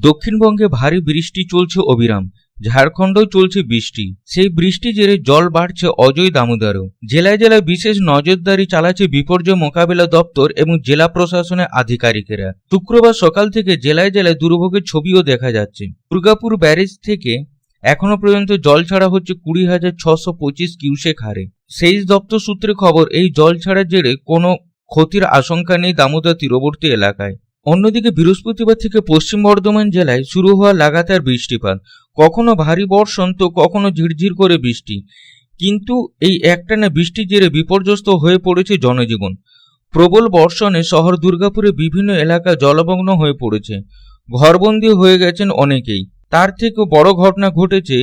দক্ষিণবঙ্গে ভারী বৃষ্টি চলছে অবিরাম, ঝাড়খণ্ডেও চলছে বৃষ্টি। সেই বৃষ্টি জেরে জল বাড়ছে অজয় দামোদারও। জেলায় জেলায় বিশেষ নজরদারি চালাচ্ছে বিপর্যয় মোকাবিলা দপ্তর এবং জেলা প্রশাসনের আধিকারিকেরা। শুক্রবার সকাল থেকে জেলায় জেলায় দুর্ভোগের ছবিও দেখা যাচ্ছে। দুর্গাপুর ব্যারেজ থেকে এখনও পর্যন্ত জল ছাড়া হচ্ছে কুড়ি হাজার ছশো পঁচিশ কিউসেক হারে। সেই দপ্তর সূত্রে খবর, এই জল ছাড়ার জেরে কোনো ক্ষতির আশঙ্কা নেই দামোদর তীরবর্তী এলাকায়। অন্যদিকে বৃহস্পতিবার থেকে পশ্চিম বর্ধমান জেলায় শুরু হওয়া লাগাতার বৃষ্টিপাত। কখনো ভারী বর্ষণ, তো কখনো ঝিরঝির করে বৃষ্টি। কিন্তু এই একটানা বৃষ্টির জেরে বিপর্যস্ত হয়ে পড়েছে জনজীবন। প্রবল বর্ষণে শহর দুর্গাপুরে বিভিন্ন এলাকা জলমগ্ন হয়ে পড়েছে। ঘরবন্দি হয়ে গেছেন অনেকেই। তার থেকেও বড় ঘটনা ঘটেছে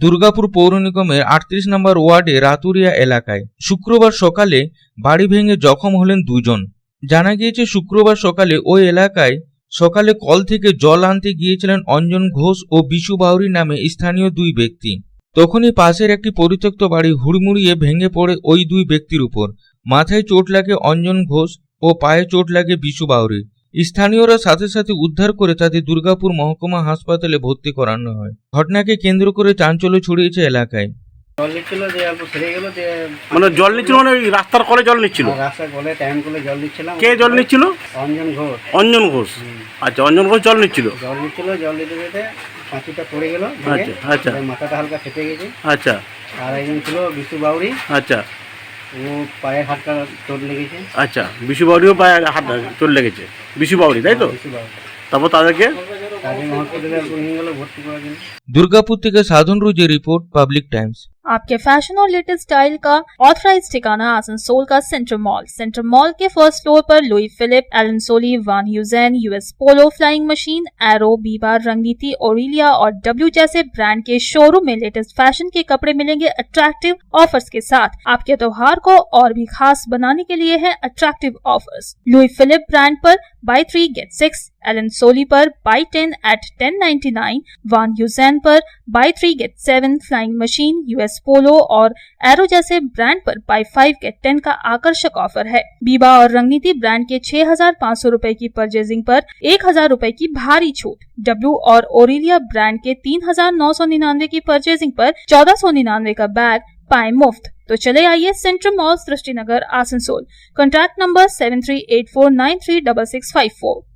দুর্গাপুর পৌর নিগমের আটত্রিশ নম্বর ওয়ার্ডে রাতুরিয়া এলাকায়। শুক্রবার সকালে বাড়ি ভেঙে জখম হলেন দুজন। জানা গিয়েছে, শুক্রবার সকালে ওই এলাকায় সকালে কল থেকে জল আনতে গিয়েছিলেন অঞ্জন ঘোষ ও বিশু বাউরি নামে স্থানীয় দুই ব্যক্তি। তখনই পাশের একটি পরিত্যক্ত বাড়ি হুড়মুড়িয়ে ভেঙে পড়ে ওই দুই ব্যক্তির উপর। মাথায় চোট লাগে অঞ্জন ঘোষ ও পায়ে চোট লাগে বিশু বাউরির স্থানীয়রা সাথে সাথে উদ্ধার করে তাদের দুর্গাপুর মহকুমা হাসপাতালে ভর্তি করানো হয়। ঘটনাকে কেন্দ্র করে চাঞ্চল্য ছড়িয়েছে এলাকায়। জল নিচ্ছিল যে অল্প ছেড়ে গেল যে মানে জল নিচ্ছিল মানে ওই রাস্তার কলে জল নিচ্ছিল? রাস্তায় গলে টাইম করে জল দিচ্ছিলাম কে জল নিচ্ছিল? অঞ্জন ঘোষ। অঞ্জন ঘোষ। আচ্ছা অঞ্জন ঘোষ জল নিচ্ছিল? জল নিচ্ছিল জল দিতে যেতে পাঁচিটা পড়ে গেল আচ্ছা, আচ্ছা। মাথাটা হালকা ফেটে গেছে। আচ্ছা। আর একজন ছিল বাউরি আচ্ছা। ও হাতটা চোট লেগেছে। আচ্ছা বিশু বাউরিও পায়ে হাত চলে লেগেছে। বিশু বাউরি তাই তো? বিষ্ণু তারপর তাদেরকে? তাদের হসপিটালে অল্প নিয়ে গেল ভর্তি করার জন্য। দুর্গাপুর থেকে সাধন রুজে রিপোর্ট পাবলিক টাইমস। आपके फ़ैशन और लेटेस्ट स्टाइल का ऑथराइज ठिकाना आसनसोल का सेंटर मॉल सेंटर मॉल के फ़र्स्ट फ्लोर पर Louis Philippe Allen Solly Van Heusen US Polo Flying Machine Arrow Biba Rangriti Aurelia और डब्ल्यू जैसे ब्रांड के शोरूम में लेटेस्ट फ़ैशन के कपड़े मिलेंगे अट्रैक्टिव ऑफर्स के साथ। आपके त्योहार को और भी खास बनाने के लिए है attractive offers Louis Philippe brand पर buy three get six Allen Solly पर buy ten at ten ninety nine Van Heusen पर buy three get seven Flying Machine US Polo और एरो जैसे ब्रांड पर बाई फाइव गेट टेन का आकर्षक offer है। बीबा और रंगनीति ब्रांड के छह हज़ार पाँच सौ रूपए की परचेजिंग पर एक हज़ार रूपए की भारी छूट। डब्ल्यू और ओरिलिया ब्रांड के तीन हज़ार नौ सौ निन्यानवे की परचेजिंग पर चौदह सौ निन्यानवे का बैग पाए मुफ़्त। तो चले आइए central mall Srishti Nagar Asansol. Contact number seven three eight four nine three double six five four